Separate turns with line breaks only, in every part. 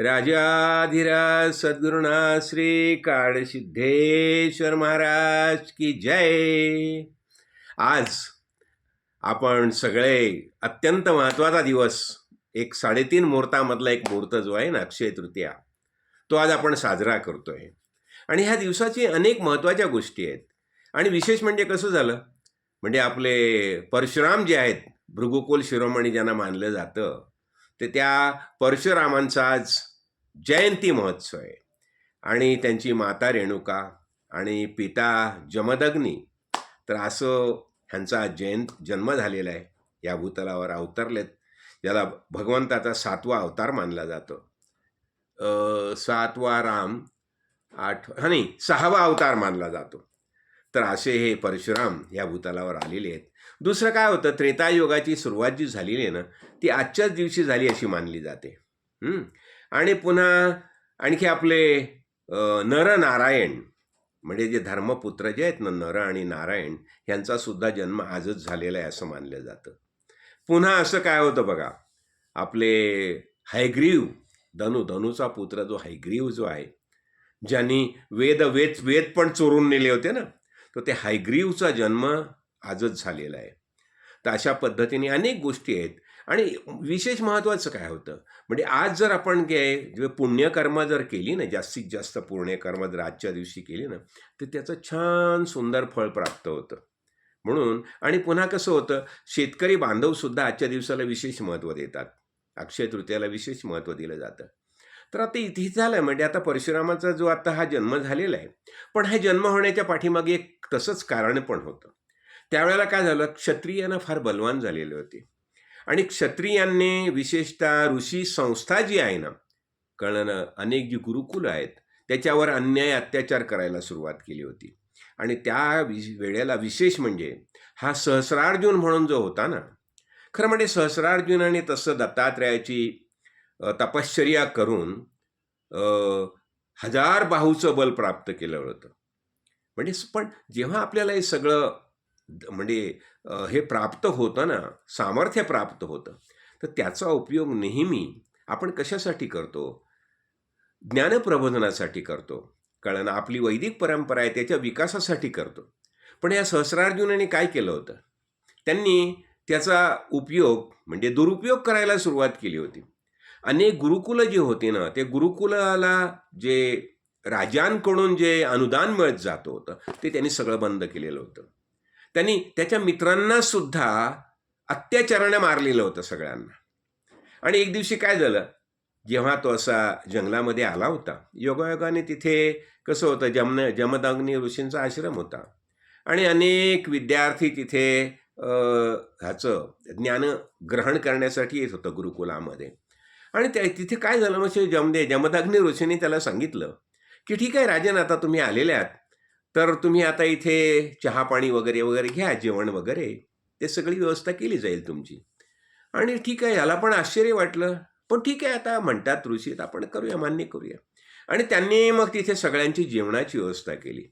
राजाधिराज सद्गुरुनाथ श्री काळसिद्धेश्वर महाराज की जय. आज आपण सगळे अत्यंत महत्त्वाचा दिवस एक साडेतीन मुहूर्तामधला एक मुहूर्त जो आहे ना अक्षय तृतीया तो आज आपण साजरा करतोय. आणि ह्या दिवसाची अनेक महत्त्वाच्या गोष्टी आहेत. आणि विशेष म्हणजे कसं झालं? म्हणजे आपले परशुराम जे आहेत भृगुकुल शिरोमणी ज्यांना मानलं जातं ते त्या परशुरामांचा आज जयंती महोत्सव आहे. आणि त्यांची माता रेणुका आणि पिता जमदग्नी. तर असं ह्यांचा जयंत जन्म झालेला आहे. या भूतलावर अवतरलेत. याला भगवंताचा सातवा अवतार मानला जातो. सातवा राम आठ हा नाही सहावा अवतार मानला जातो. तर असे हे परशुराम या भूतलावर आलेले आहेत. दुसरं काय होतं? त्रेतायुगाची सुरुवात जी झालेली आहे ना ती आजच्याच दिवशी झाली अशी मानली जाते. आणि पुन्हा आणखी आपले नरनारायण म्हणजे जे धर्मपुत्र जे आहेत ना नर आणि नारायण यांचा सुद्धा जन्म आजच झालेला आहे असं मानलं जातं. पुन्हा असं काय होतं बघा आपले हायग्रीव धनु धनुचा पुत्र जो हायग्रीव जो आहे ज्यांनी वेद वेद वेद पण चोरून नेले होते ना तर ते हायग्रीवचा जन्म आजच झालेला आहे. तर अशा पद्धतीने अनेक गोष्टी आहेत. आणि विशेष महत्त्वाचं काय होतं? म्हणजे आज जर आपण गे जे पुण्यकर्म जर केली ना जास्तीत जास्त पुण्यकर्म जर आजच्या दिवशी केली ना तर त्याचं छान सुंदर फळ प्राप्त होतं. म्हणून आणि पुन्हा कसं होतं? शेतकरी बांधवसुद्धा आजच्या दिवसाला विशेष महत्त्व देतात. अक्षय तृतीयाला विशेष महत्त्व दिलं जातं. तर आता इथे झालं म्हणजे आता परशुरामाचा जो आता हा जन्म झालेला आहे पण हा जन्म होण्याच्या पाठीमागे एक तसंच कारण पण होतं. त्यावेळेला काय झालं? क्षत्रियांना फार बलवान झालेले होते. आणि क्षत्रियांनी विशेषतः ऋषी संस्था जी आहे ना कळणं अनेक जी गुरुकुल आहेत त्याच्यावर अन्याय अत्याचार करायला सुरुवात केली होती. आणि त्या वि वेळेला विशेष म्हणजे हा सहस्रार्जुन म्हणून जो होता ना खरं म्हणजे सहस्रार्जुनाने तसं दत्तात्रयाची तपश्चर्या करून हजार बाहूचं बल प्राप्त केलं होतं. म्हणजे पण जेव्हा आपल्याला हे सगळं म्हणजे हे प्राप्त होतं ना सामर्थ्य प्राप्त होतं. तर त्याचा उपयोग नेहमी आपण कशासाठी करतो? ज्ञानप्रबोधनासाठी करतो. कारण आपली वैदिक परंपरा आहे त्याच्या विकासासाठी करतो. पण या सहस्रार्जुनाने काय केलं होतं? त्यांनी त्याचा उपयोग म्हणजे दुरुपयोग करायला सुरुवात केली होती. अनेक गुरुकुलं जे होती ना ते गुरुकुलाला जे राजांकडून जे अनुदान मिळत जात होतं ते त्यांनी सगळं बंद केलेलं होतं. त्यांनी त्याच्या मित्रांना सुद्धा अत्याचारानं मारलेलं होतं सगळ्यांना. आणि एक दिवशी काय झालं? जेव्हा तो असा जंगलामध्ये आला होता योगायोगाने तिथे कसं होतं जमन जमदग्नी ऋषींचा आश्रम होता. आणि अनेक विद्यार्थी तिथे ह्याचं ज्ञान ग्रहण करण्यासाठी येत होतं गुरुकुलामध्ये. आणि त्या तिथे काय झालं? म्हणजे जमदे जमदग्नी ऋषींनी त्याला सांगितलं की ठीक आहे राजन आता तुम्ही आलेले आहात. तर तुम्ही आता इथे चहा पाणी वगैरे वगैरे घ्या जेवण वगैरे. ते सगळी व्यवस्था केली जाईल तुमची. आणि ठीक आहे याला पण आश्चर्य वाटलं. पण ठीक आहे आता म्हणतात ऋषी आपण करूया मान्य करूया. आणि त्यांनी मग तिथे सगळ्यांची जेवणाची व्यवस्था केली.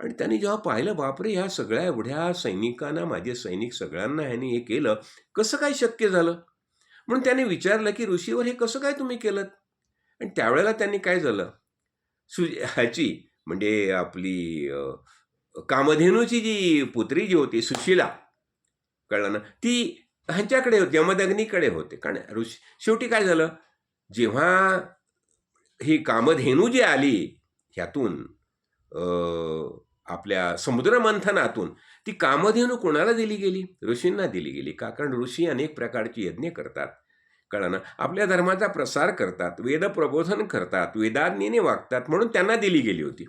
आणि त्यांनी जेव्हा पाहिलं बापरे ह्या सगळ्या एवढ्या सैनिकांना माझे सैनिक सगळ्यांना ह्यांनी हे केलं कसं काय शक्य झालं? म्हणून त्याने विचारलं की ऋषीवर हे कसं काय तुम्ही केलं आणि त्यावेळेला त्यांनी काय झालं? सु ह्याची म्हणजे आपली कामधेनूची जी पुत्री जी होती सुशिला कळलं ना? ती ह्यांच्याकडे होती यमदग्नीकडे होते. कारण ऋषी शेवटी काय झालं? जेव्हा ही कामधेनू जी आली ह्यातून आपल्या समुद्रमंथनातून ती कामधेनू कोणाला दिली गेली? ऋषींना दिली गेली का? कारण ऋषी अनेक प्रकारची यज्ञ करतात. कळलं ना? आपल्या धर्माचा प्रसार करतात वेद प्रबोधन करतात वेदाज्ञेने वागतात म्हणून त्यांना दिली गेली होती.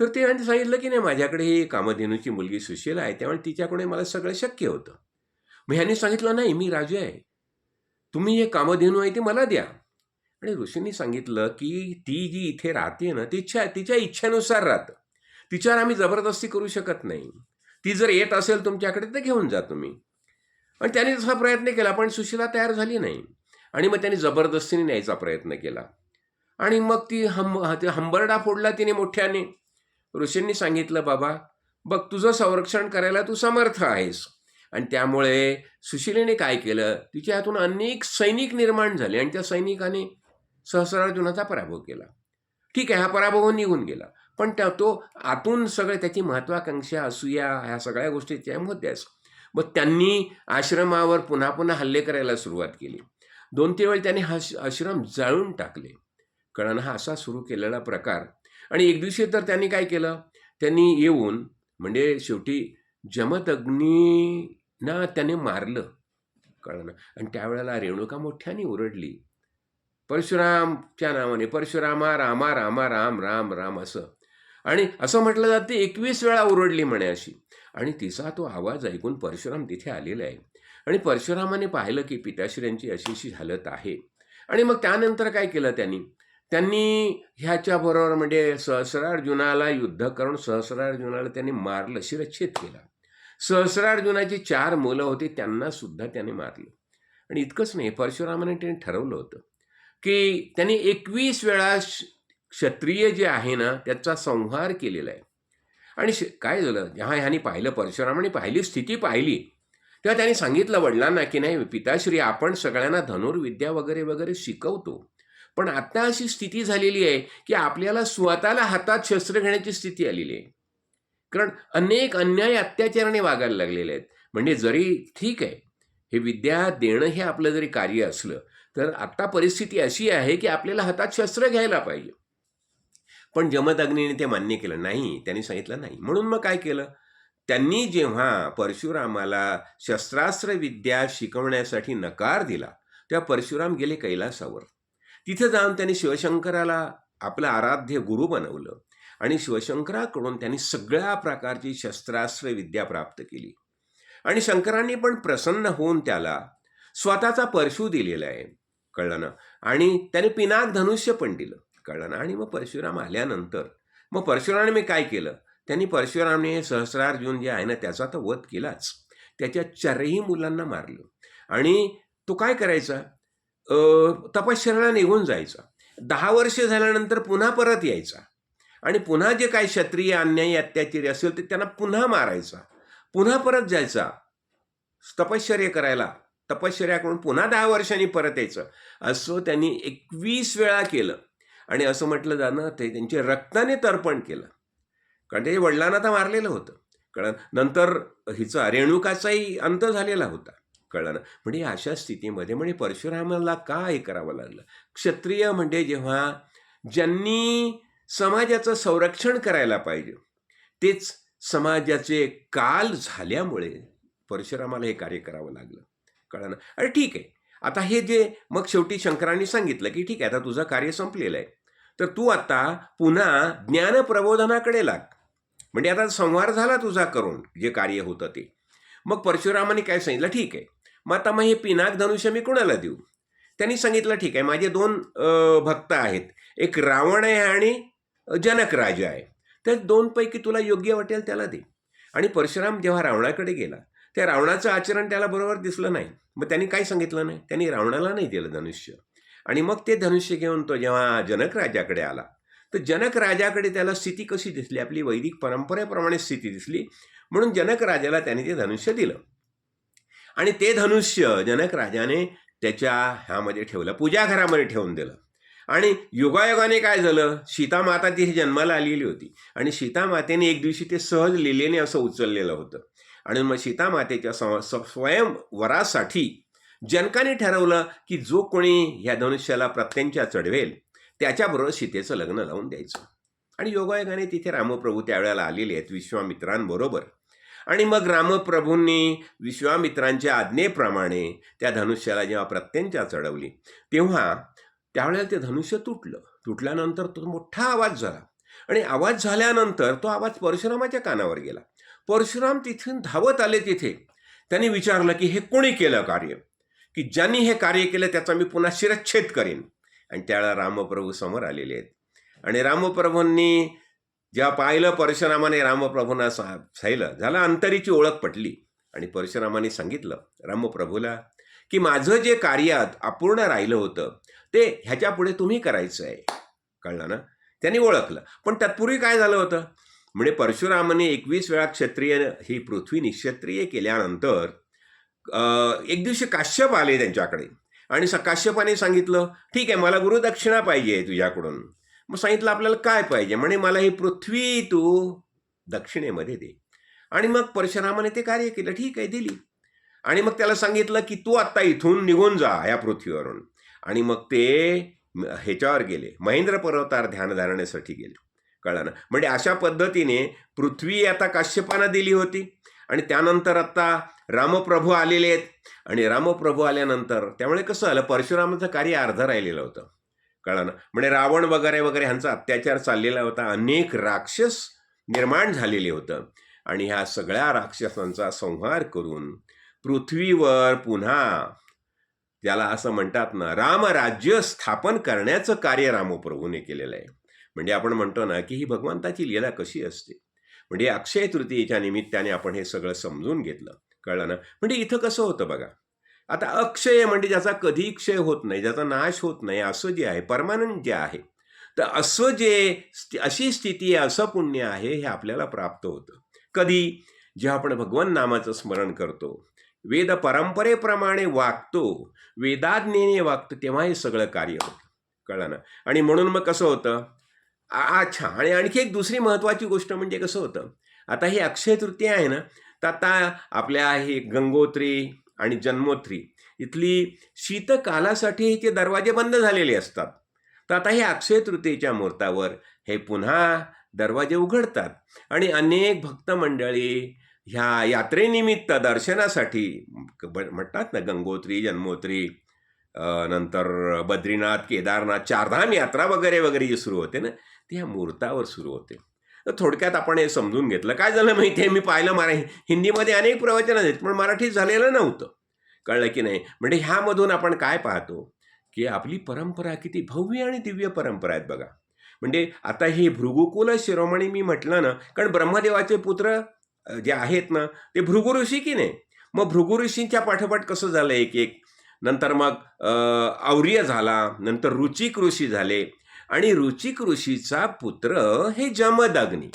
तर ते यांनी सांगितलं की नाही माझ्याकडे ही कामधेनूची मुलगी सुशीला आहे त्यामुळे तिच्याकडे मला सगळं शक्य होतं. मग ह्यांनी सांगितलं नाही मी राजा आहे. तुम्ही हे कामधेनू आहे ती मला द्या. आणि ऋषींनी सांगितलं की ती जी इथे राहते ना तिच्या तिच्या इच्छेनुसार राहतं. तिच्यावर आम्ही जबरदस्ती करू शकत नाही. ती जर येत असेल तुमच्याकडे तर घेऊन जा तुम्ही. आणि त्याने तसा प्रयत्न केला पण सुशीला तयार झाली नाही. आणि मग त्यांनी जबरदस्तीने न्यायचा प्रयत्न केला. आणि मग ती हंब ते हंबरडा फोडला तिने मोठ्याने. ऋषींनी सांगितलं बाबा बघ तुझं संरक्षण करायला तू समर्थ आहेस. आणि त्यामुळे सुशिलेने काय केलं? तिच्या हातून अनेक सैनिक निर्माण झाले आणि त्या सैनिकाने सहस्रार्जुनाचा पराभव केला. ठीक आहे हा पराभव निघून गेला. पण त्या तो आतून सगळे त्याची महत्वाकांक्षा असूया ह्या सगळ्या गोष्टी त्यामध्येच मग त्यांनी आश्रमावर पुन्हा पुन्हा हल्ले करायला सुरुवात केली. दोन तीन वेळ त्यांनी हा आश्रम जाळून टाकले. कळण हा असा सुरू केलेला प्रकार आणि एक दिवशी तर त्यांनी काय केलं? त्यांनी येऊन म्हणजे शेवटी जमदग्नीना त्याने मारलं. कळलं आणि त्यावेळेला रेणुका मोठ्याने ओरडली. परशुरामच्या नावाने परशुरामा रामा रामा राम राम राम असं. आणि असं म्हटलं जाते एकवीस वेळा ओरडली म्हणे अशी. आणि तिचा तो आवाज ऐकून परशुराम तिथे आलेला आहे. आणि परशुरामाने पाहिलं की पिताश्र्यांची अशी अशी हालत आहे. आणि मग त्यानंतर काय केलं त्यांनी? त्यांनी ह्याच्याबरोबर म्हणजे सहस्रार्जुनाला युद्ध करून सहस्रार्जुनाला त्यांनी मारलं शिरच्छेद केला. सहस्रार्जुनाची चार मुलं होती त्यांना सुद्धा त्याने मारलं. आणि इतकंच नाही परशुरामाने त्यांनी ठरवलं होतं की त्यांनी एकवीस वेळा श- क्षत्रिय जे आहे ना त्याचा संहार केलेला आहे. आणि श- काय झालं? जेव्हा ह्यानी पाहिलं परशुरामाने पाहिली स्थिती पाहिली. तेव्हा त्यांनी सांगितलं वडिलांना की नाही पिताश्री आपण सगळ्यांना धनुर्विद्या वगैरे वगैरे शिकवतो. पण आता अशी स्थिती झालेली आहे की आपल्याला स्वतःला हातात शस्त्र घेण्याची स्थिती आलेली आहे. कारण अनेक अन्याय अत्याचाराने वागायला लागलेले आहेत. म्हणजे जरी ठीक आहे हे विद्या देणं हे आपलं जरी कार्य असलं तर आता परिस्थिती अशी आहे की आपल्याला हातात शस्त्र घ्यायला पाहिजे. पण जमदग्नीने ते मान्य केलं नाही त्यांनी सांगितलं नाही. म्हणून मग काय केलं? त्यांनी जेव्हा परशुरामाला शस्त्रास्त्र विद्या शिकवण्यासाठी नकार दिला तेव्हा परशुराम गेले कैलासावर. तिथं जाऊन त्यांनी शिवशंकराला आपलं आराध्य गुरु बनवलं. आणि शिवशंकराकडून त्यांनी सगळ्या प्रकारची शस्त्रास्त्र विद्या प्राप्त केली. आणि शंकरांनी पण प्रसन्न होऊन त्याला स्वतःचा परशु दिलेला आहे. कळलं ना? आणि त्याने पिनाक धनुष्य पण दिलं. कळलं ना? आणि मग परशुराम आल्यानंतर मग परशुरामने मी काय केलं? त्यांनी परशुरामने सहस्रार्जुन जे आहे ना त्याचा तर वध केलाच. त्याच्या चारही मुलांना मारलं. आणि तो काय करायचा? तपश्चर्याला निघून जायचा. दहा वर्ष झाल्यानंतर पुन्हा परत यायचा. आणि पुन्हा जे काही क्षत्रिय अन्यायी अत्याचारी असेल ते त्यांना पुन्हा मारायचा. पुन्हा परत जायचा. तपश्चर्य करायला. तपश्चर्याकडून पुन्हा दहा वर्षांनी परत यायचं. असं त्यांनी एकवीस वेळा केलं. आणि असं म्हटलं जाणं ते त्यांचे रक्ताने तर्पण केलं. कारण ते वडिलांना तर मारलेलं होतं. कारण नंतर हिचा रेणुकाचाही अंत झालेला होता. कळलं ना. म्हणजे अशा स्थितीमध्ये म्हणजे परशुरामाला का हे करावं लागलं? क्षत्रिय म्हणजे जेव्हा ज्यांनी समाजाचं संरक्षण करायला पाहिजे तेच समाजाचे काल झाल्यामुळे परशुरामाला हे कार्य करावं लागलं. कळलं ना? अरे ठीक आहे. आता हे जे मग शेवटी शंकरांनी सांगितलं की ठीक आहे आता तुझं कार्य संपलेलं आहे. तर तू आता पुन्हा ज्ञानप्रबोधनाकडे लाग. म्हणजे आता संहार झाला तुझा करून जे कार्य होतं ते. मग परशुरामाने काय सांगितलं? ठीक आहे. मग आता मग हे पिनाक धनुष्य मी कुणाला देऊ? त्यांनी सांगितलं ठीक आहे माझे दोन भक्त आहेत. एक रावण आहे आणि जनक राजा आहे. त्या दोनपैकी तुला योग्य वाटेल त्याला दे. आणि परशुराम जेव्हा रावणाकडे गेला त्या रावणाचं आचरण त्याला बरोबर दिसलं नाही. मग त्यांनी काय सांगितलं नाही? त्यांनी रावणाला नाही दिलं धनुष्य. आणि मग ते धनुष्य घेऊन तो जेव्हा जनक राजाकडे आला तर जनक राजाकडे त्याला स्थिती कशी दिसली? आपली वैदिक परंपरेप्रमाणे स्थिती दिसली. म्हणून जनक राजाला त्याने ते धनुष्य दिलं. आणि ते धनुष्य जनक राजाने त्याच्या ह्यामध्ये ठेवलं पूजाघरामध्ये ठेवून दिलं. आणि योगायोगाने काय झालं? सीतामाता तिथे जन्माला आलेली होती. आणि सीतामातेने एक दिवशी ते सहज लिलेने असं उचललेलं होतं. आणि मग सीतामातेच्या सं स्वयंवरासाठी जनकाने ठरवलं की जो कोणी ह्या धनुष्याला प्रत्यंच्या चढवेल त्याच्याबरोबर सीतेचं लग्न लावून द्यायचं. आणि योगायोगाने तिथे रामप्रभू त्यावेळेला आलेले आहेत विश्वामित्रांबरोबर. आणि मग रामप्रभूंनी विश्वामित्रांच्या आज्ञेप्रमाणे त्या धनुष्याला जेव्हा प्रत्यंचा चढवली तेव्हा त्यावेळेला ते धनुष्य तुटलं. तुटल्यानंतर तो मोठा आवाज झाला. आणि आवाज झाल्यानंतर तो आवाज परशुरामाच्या कानावर गेला. परशुराम तिथून धावत आले तिथे. त्यांनी विचारलं की हे कोणी केलं कार्य? की ज्यांनी हे कार्य केलं त्याचा मी पुन्हा शिरच्छेद करेन. आणि त्यावेळेला रामप्रभू समोर आलेले आहेत. आणि रामप्रभूंनी ज्या पाहिलं परशुरामाने रामप्रभूंना सा झालं अंतरीची ओळख पटली. आणि परशुरामाने सांगितलं रामप्रभूला की माझं जे कार्यात अपूर्ण राहिलं होतं ते ह्याच्या पुढे तुम्ही करायचं आहे. कळलं ना? त्यांनी ओळखलं. पण तत्पूर्वी काय झालं होतं? म्हणजे परशुरामाने एकवीस वेळा क्षत्रिय ही पृथ्वी निक्षत्रिय केल्यानंतर एक दिवशी काश्यप आले त्यांच्याकडे. आणि स काश्यपाने सांगितलं ठीक आहे मला गुरुदक्षिणा पाहिजे तुझ्याकडून. मग सांगितलं आपल्याला काय पाहिजे? म्हणे मला ही पृथ्वी तू दक्षिणेमध्ये दे. आणि मग परशुरामाने ते कार्य केलं. ठीक आहे दिली. आणि मग त्याला सांगितलं की तू आत्ता इथून निघून जा या पृथ्वीवरून. आणि मग ते ह्याच्यावर गेले. महेंद्र पर्वतावर ध्यानधारणेसाठी गेले. कळलं ना? म्हणजे अशा पद्धतीने पृथ्वी आता काश्यपानं दिली होती. आणि त्यानंतर आत्ता रामप्रभू आलेले आहेत. आणि रामप्रभू आल्यानंतर त्यामुळे कसं आलं परशुरामाचं कार्य अर्धं राहिलेलं होतं. कळा ना म्हणजे रावण वगैरे वगैरे ह्यांचा अत्याचार चाललेला होता. अनेक राक्षस निर्माण झालेले होतं. आणि ह्या सगळ्या राक्षसांचा संहार करून पृथ्वीवर पुन्हा त्याला असं म्हणतात ना रामराज्य स्थापन करण्याचं कार्य रामप्रभूने केलेलं आहे. म्हणजे आपण म्हणतो ना की ही भगवंताची लीला कशी असते? म्हणजे अक्षय तृतीयेच्या निमित्ताने आपण हे सगळं समजून घेतलं. कळलं ना? म्हणजे इथं कसं होतं बघा. आता अक्षय म्हणजे ज्याचा कधी क्षय होत नाही ज्याचा नाश होत नाही असं जे आहे परमानंट जे आहे तर असं जे अशी स्थिती आहे असं पुण्य आहे हे आपल्याला प्राप्त होतं. कधी जेव्हा आपण भगवान नामाचं स्मरण करतो वेद परंपरेप्रमाणे वागतो वेदाज्ञेने वागतो तेव्हा हे सगळं कार्य होतं. कळलं ना? आणि म्हणून मग कसं होतं? अच्छा आणि आणखी एक दुसरी महत्त्वाची गोष्ट म्हणजे कसं होतं? आता ही अक्षय तृतीय आहे ना तर आता आपल्या हे गंगोत्री आणि जन्मोत्री. इथली शीतकालासाठी ते दरवाजे बंद झालेले असतात. तर आता हे अक्षय तृतीयेच्या मुहूर्तावर हे पुन्हा दरवाजे उघडतात आणि अनेक भक्त मंडळी ह्या यात्रेनिमित्त दर्शनासाठी म्हणतात ना गंगोत्री जन्मोत्री नंतर बद्रीनाथ केदारनाथ चारधाम यात्रा वगैरे वगैरे जी सुरू होते ना ती ह्या मुहूर्तावर सुरू होते. थोडक्यात आपण हे समजून घेतलं. काय झालं माहिती आहे? मी पाहिलं मरा हिंदीमध्ये अनेक प्रवचन आहेत पण मराठीत झालेलं नव्हतं. कळलं की नाही? म्हणजे ह्यामधून आपण काय पाहतो? की आपली परंपरा किती भव्य आणि दिव्य परंपरा आहेत बघा. म्हणजे आता हे भृगुकुल शिरोमणी मी म्हटलं ना कारण ब्रह्मदेवाचे पुत्र जे आहेत ना ते भृगु ऋषी की नाही? मग भृगु ऋषींच्या पाठोपाठ कसं झालं एक एक नंतर मग और्य झाला नंतर रुचिक ऋषी झाले आणि रुचिक ऋषीचा पुत्र हे जमदग्नी.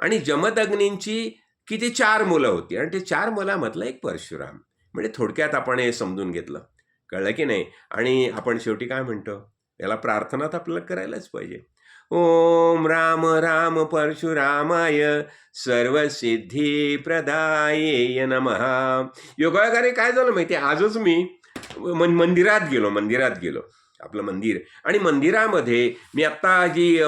आणि जमदग्नींची किती चार मुलं होती. आणि ते चार मुलामधलं एक परशुराम. म्हणजे थोडक्यात आपण हे समजून घेतलं. कळलं की नाही? आणि आपण शेवटी काय म्हणतो? याला प्रार्थना तर आपल्याला करायलाच पाहिजे. ओम राम राम परशुरामाय सर्वसिद्धी प्रदाय नमहा योगायोगाने काय झालं माहिती आजच मी मंदिरात गेलो मंदिरात गेलो. आपलं मंदिर. आणि मंदिरामध्ये मी आत्ता जी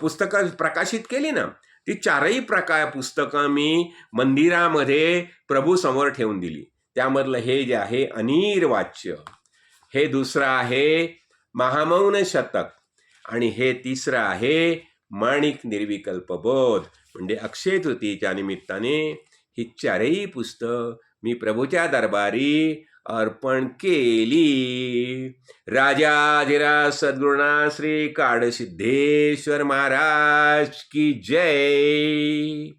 पुस्तकं प्रकाशित केली ना ती चारही प्रकार पुस्तकं मी मंदिरामध्ये प्रभू समोर ठेवून दिली. त्यामधलं हे जे आहे अनिर वाच्य. हे दुसरं आहे महामौन शतक. आणि हे तिसरं आहे माणिक निर्विकल्प बोध. म्हणजे अक्षय तृतीच्या निमित्ताने ही चारही पुस्तक मी प्रभूच्या दरबारी अर्पण केली. राजाधिराज सद्गुणा श्री काडसिद्धेश्वर महाराज की जय.